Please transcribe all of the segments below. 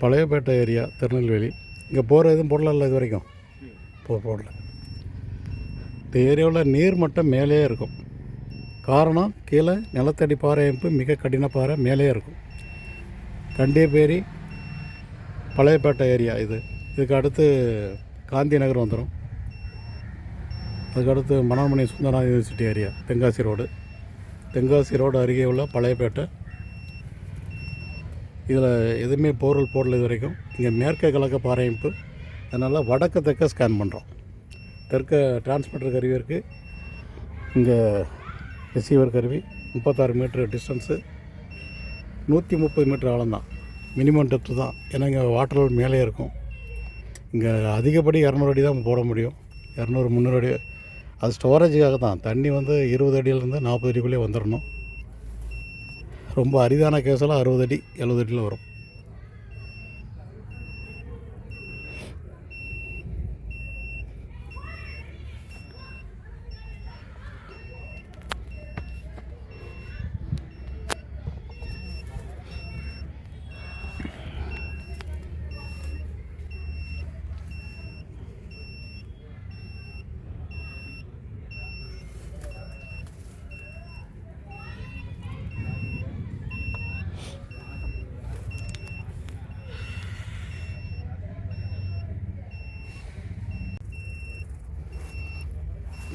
Palayapettai area Tirunelveli. இங்கே போகிற எதுவும் போடல இது வரைக்கும்? போ போடல. இந்த ஏரியாவில் நீர் மட்டம் மேலேயே இருக்கும். காரணம் கீழே நிலத்தடி பாறை அமைப்பு மிக கடின பாறை மேலே இருக்கும். கண்டியப்பேரி பழையப்பேட்டை ஏரியா இது. இதுக்கு அடுத்து காந்தி நகர் வந்துடும் அதுக்கு அடுத்து Manonmani Sundara university area Tenkasi road. Tenkasi road அருகே உள்ள பழையப்பேட்டை. இதில் எதுவுமே போரல் போடல இது வரைக்கும். இங்கே மேற்க கிழக்க பாறையமைப்பு. அதனால் வடக்கு தெற்க ஸ்கேன் பண்ணுறோம் தெற்க டிரான்ஸ்மிட்டர் கருவி இருக்குது இங்கே ரிசீவர் கருவி முப்பத்தாறு மீட்ரு டிஸ்டன்ஸு நூற்றி முப்பது மீட்ரு ஆழம்தான். மினிமம் டெப்த்து தான். ஏன்னா இங்கே வாட்டர் லெவல் மேலே இருக்கும். இங்கே அதிகப்படி இரநூறு அடி தான் போட முடியும். இரநூறு முந்நூறு அடி. அது ஸ்டோரேஜுக்காக தான். தண்ணி வந்து இருபது அடியிலேருந்து நாற்பது அடிக்குள்ளே வந்துடணும். ரொம்ப அரிதான கேஸெல்லாம் அறுபது அடி எழுபது அடியில் வரும்.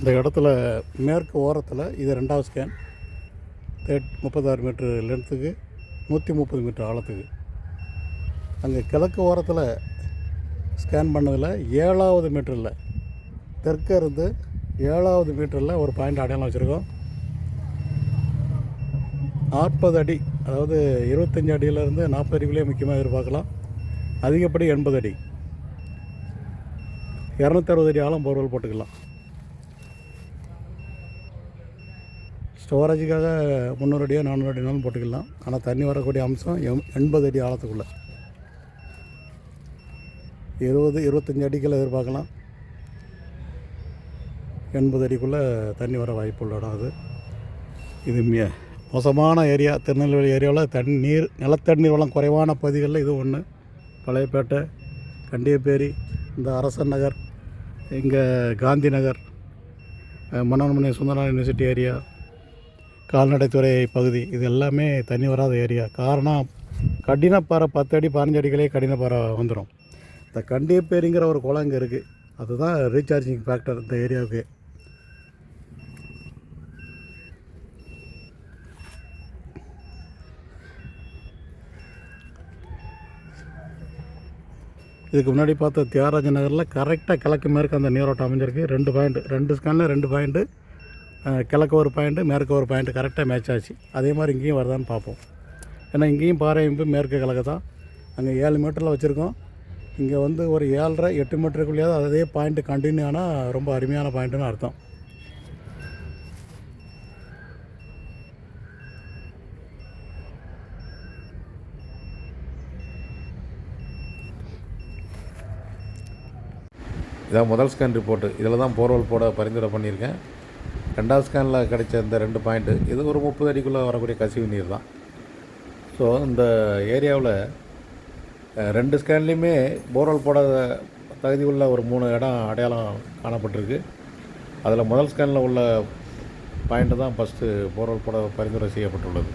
இந்த இடத்துல மேற்கு ஓரத்தில் இது ரெண்டாவது ஸ்கேன் தேர்ட் முப்பத்தாறு மீட்ரு லென்த்துக்கு நூற்றி முப்பது மீட்ரு ஆழத்துக்கு. அங்கே கிழக்கு ஓரத்தில் ஸ்கேன் பண்ணதில் ஏழாவது மீட்டரில் தெற்கே இருந்து ஏழாவது மீட்டரில் ஒரு பாயிண்ட் அடையாளம் வச்சுருக்கோம். நாற்பது அடி அதாவது இருபத்தஞ்சி அடியிலேருந்து நாற்பது அடிக்குள்ளேயே முக்கியமாக எதிர்பார்க்கலாம். அதிகப்படி எண்பது அடி. இரநூத்தறுபது அடி ஆழம் போர்வெல் போட்டுக்கலாம். ஸ்டோரேஜுக்காக முந்நூறு அடியோ நானூறு அடினாலும் போட்டுக்கலாம். ஆனால் தண்ணி வரக்கூடிய அம்சம் எம் எண்பது அடி ஆழத்துக்குள்ளே. இருபது இருபத்தஞ்சி அடிக்குள்ளே எதிர்பார்க்கலாம். எண்பது அடிக்குள்ளே தண்ணி வர வாய்ப்பு உள்ள இடம் அது. இது மிக மோசமான ஏரியா. திருநெல்வேலி ஏரியாவில் தண்ணீர் நிலத்தண்ணீர் வளம் குறைவான பகுதிகளில் இது ஒன்று பழையப்பேட்டை கண்டியப்பேரி இந்த அரசன் நகர் இங்கே காந்தி நகர் மன்னன்மணி சுந்தரநாள் சுந்தரா யூனிவர்சிட்டி ஏரியா கால்நடைத்துறை பகுதி இது எல்லாமே தண்ணி வராத ஏரியா. காரணம் கடினப்பாறை பத்து அடி பதினஞ்சு அடிகளே கடினப்பாறை வந்துடும் இந்த கண்டிப்பேரிங்கிற ஒரு குளம் இங்கே இருக்குது அதுதான் ரீசார்ஜிங் ஃபேக்டர் இந்த ஏரியாவுக்கு. இதுக்கு முன்னாடி பார்த்த தியாகராஜ நகரில் கரெக்டாக கிழக்கு மேற்கு அந்த நீரோட்டம் அமைஞ்சிருக்கு. ரெண்டு பாயிண்ட் ரெண்டு ஸ்கேனில் ரெண்டு பாயிண்ட்டு கிழக்கு ஒரு பாயிண்ட்டு மேற்கு ஒரு பாயிண்ட்டு கரெக்டாக மேட்ச் ஆச்சு. அதே மாதிரி இங்கேயும் வருதான்னு பார்ப்போம். ஏன்னா இங்கேயும் பாறை அமைப்பு மேற்கு கிழக்கு தான். அங்கே ஏழு மீட்டரில் வச்சுருக்கோம். இங்கே வந்து ஒரு ஏழரை எட்டு மீட்டருக்குள்ளேயாவது அதே பாயிண்ட்டு கண்டினியூ ஆனால் ரொம்ப அருமையான பாயிண்ட்டுன்னு அர்த்தம். இதான் முதல் ஸ்கேன் ரிப்போர்ட்டு இதில் தான் போர்வல் போட பரிந்துரை பண்ணியிருக்கேன். ரெண்டாவது ஸ்கேனில் கிடைச்ச இந்த ரெண்டு பாயிண்ட்டு இது ஒரு முப்பது அடிக்குள்ளே வரக்கூடிய கசிவு நீர் தான். ஸோ இந்த ஏரியாவில் ரெண்டு ஸ்கேன்லேயுமே போர்வெல் போட தகுதி உள்ள ஒரு மூணு இடம் அடையாளம் காணப்பட்டிருக்கு. அதில் முதல் ஸ்கேனில் உள்ள பாயிண்ட்டு தான் ஃபஸ்ட்டு போர்வெல் போட பரிந்துரை செய்யப்பட்டுள்ளது.